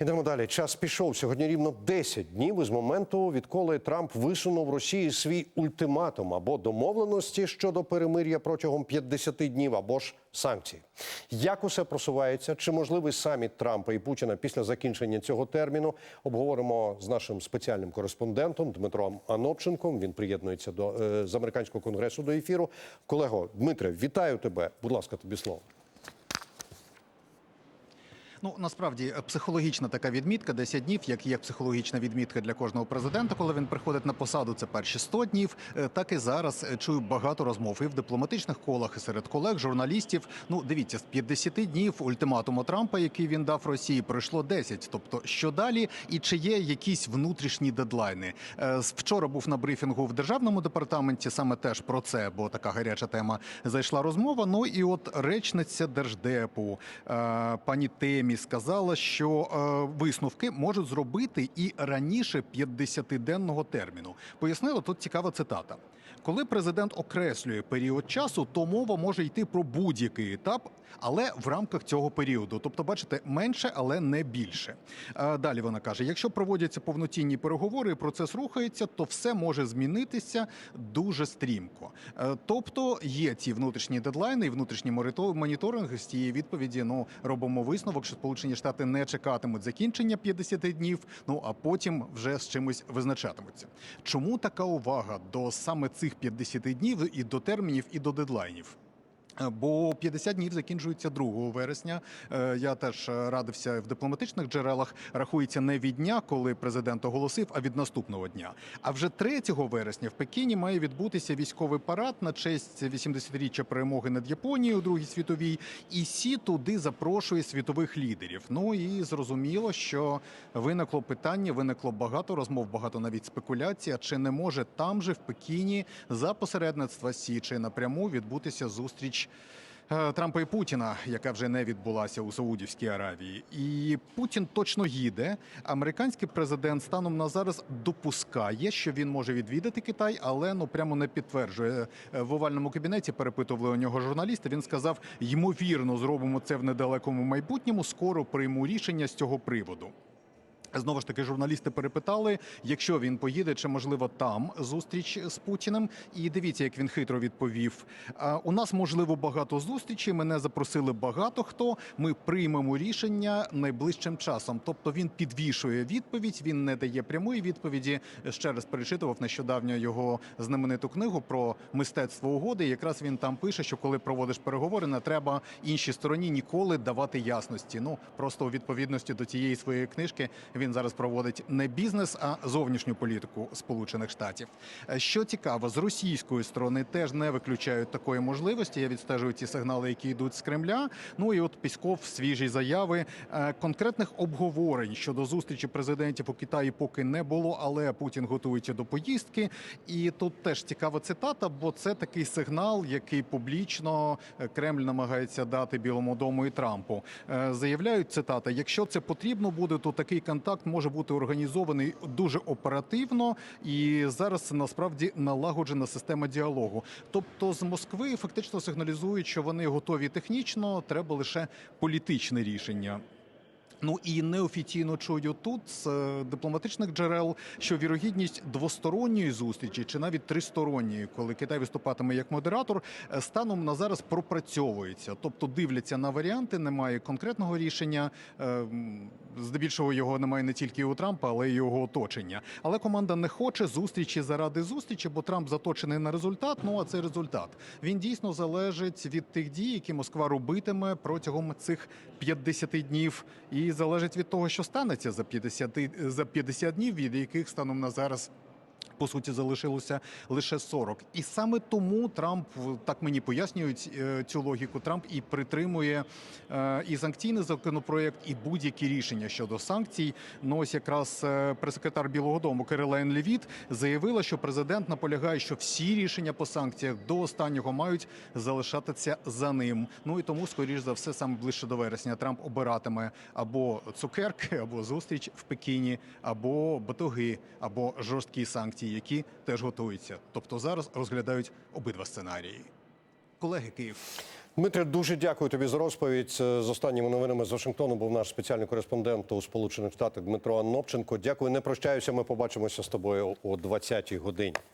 Ідемо далі. Час пішов. Сьогодні рівно 10 днів із моменту, відколи Трамп висунув Росії свій ультиматум або домовленості щодо перемир'я протягом 50 днів, або ж санкцій. Як усе просувається? Чи можливий саміт Трампа і Путіна після закінчення цього терміну? Обговоримо з нашим спеціальним кореспондентом Дмитром Анопченком. Він приєднується до е, з американського конгресу до ефіру. Колего Дмитре, вітаю тебе. Будь ласка, тобі слово. Ну насправді е, психологічна така відмітка 10 днів, як є психологічна відмітка для кожного президента, коли він приходить на посаду. Це перші 100 днів. Е, Так і зараз е, чую багато розмов і в дипломатичних колах, і серед колег, журналістів. Ну дивіться, з 50 днів ультиматуму Трампа, який він дав Росії, пройшло 10. Тобто, що далі, і чи є якісь внутрішні дедлайни? Вчора був на брифінгу в державному департаменті. Саме теж про це, бо така гаряча тема зайшла розмова. Ну і от речниця держдепу пані Темі сказала, що е, висновки можуть зробити і раніше 50-денного терміну. Пояснила тут цікава цитата. Коли президент окреслює період часу, то мова може йти про будь-який етап, але в рамках цього періоду. Тобто, бачите, менше, але не більше. Е, Далі вона каже: якщо проводяться повноцінні переговори, процес рухається, то все може змінитися дуже стрімко. Е, Тобто є ці внутрішні дедлайни і внутрішній морито- моніторинг з цієї відповіді. Ну робимо висновок, що Сполучені Штати не чекатимуть закінчення 50 днів. Ну а потім вже з чимось визначатимуться. Чому така увага до саме цих 50 днів і до термінів, і до дедлайнів? Е, Бо 50 днів закінчується 2 вересня. Е, Я теж радився в дипломатичних джерелах. Рахується не від дня, коли президент оголосив, а від наступного дня. А вже 3 вересня в Пекіні має відбутися військовий парад на честь 80-річчя перемоги над Японією у Другій світовій. І Сі туди запрошує світових лідерів. Ну і зрозуміло, що виникло питання, виникло багато розмов, багато навіть спекуляцій. Чи не може там же в Пекіні за посередництва Сі чи напряму відбутися зустріч? Е, Трампа і Путіна, яка вже не відбулася у Саудівській Аравії, і Путін точно їде. Американський президент станом на зараз допускає, що він може відвідати Китай, але ну прямо не підтверджує Е, в овальному кабінеті. Перепитували у нього журналісти. Він сказав: ймовірно, зробимо це в недалекому майбутньому. Скоро прийму рішення з цього приводу. Знову ж таки, журналісти перепитали, якщо він поїде, чи можливо там зустріч з Путіним. І дивіться, як він хитро відповів: у нас можливо багато зустрічей. Мене запросили багато хто. Ми приймемо рішення найближчим часом. Тобто він підвішує відповідь, він не дає прямої відповіді. Ще раз перечитував нещодавно його знамениту книгу про мистецтво угоди. Якраз він там пише, що коли проводиш переговори, не треба іншій стороні ніколи давати ясності. Ну просто у відповідності до цієї своєї книжки він зараз проводить не бізнес, а зовнішню політику Сполучених Штатів. Е, Що цікаво, з російської сторони теж не виключають такої можливості. Я відстежую ті сигнали, які йдуть з Кремля. Ну і от Пісков свіжі заяви Е, конкретних обговорень щодо зустрічі президентів у Китаї поки не було, але Путін готується до поїздки. І тут теж цікава цитата, бо це такий сигнал, який публічно е, Кремль намагається дати Білому дому і Трампу. Заявляють цитата: якщо це потрібно буде, то такий контакт може бути організований дуже оперативно, і зараз насправді налагоджена система діалогу. Тобто з Москви фактично сигналізують, що вони готові технічно, треба лише політичне рішення. Ну і неофіційно чую тут з е, дипломатичних джерел, що вірогідність двосторонньої зустрічі чи навіть тристоронньої, коли Китай виступатиме як модератор, е, станом на зараз пропрацьовується. Тобто дивляться на варіанти, немає конкретного рішення. Е, Здебільшого його немає не тільки у Трампа, але й його оточення. Але команда не хоче зустрічі заради зустрічі, бо Трамп заточений на результат. Ну а цей результат він дійсно залежить від тих дій, які Москва робитиме протягом цих 50 днів, і залежить від того, що станеться за 50, за 50 днів, від яких станом на зараз. По суті, залишилося лише 40. І саме тому Трамп так мені пояснюють е, цю логіку. Трамп і притримує е, і санкційний законопроект, і будь-які рішення щодо санкцій. Ну ось якраз е, прес-секретар Білого Дому Кирилен Левіт заявила, що президент наполягає, що всі рішення по санкціях до останнього мають залишатися за ним. Ну і тому, скоріш за все, саме ближче до вересня Трамп обиратиме або цукерки, або зустріч в Пекіні, або батоги, або жорсткі санкції, які теж готуються. Тобто зараз розглядають обидва сценарії. Колеги Київ. Дмитре, дуже дякую тобі за розповідь. Е, З останніми новинами з Вашингтону був наш спеціальний кореспондент у Сполучених Штатах Дмитро Анопченко. Дякую, не прощаюся. Ми побачимося з тобою о 20-й годині.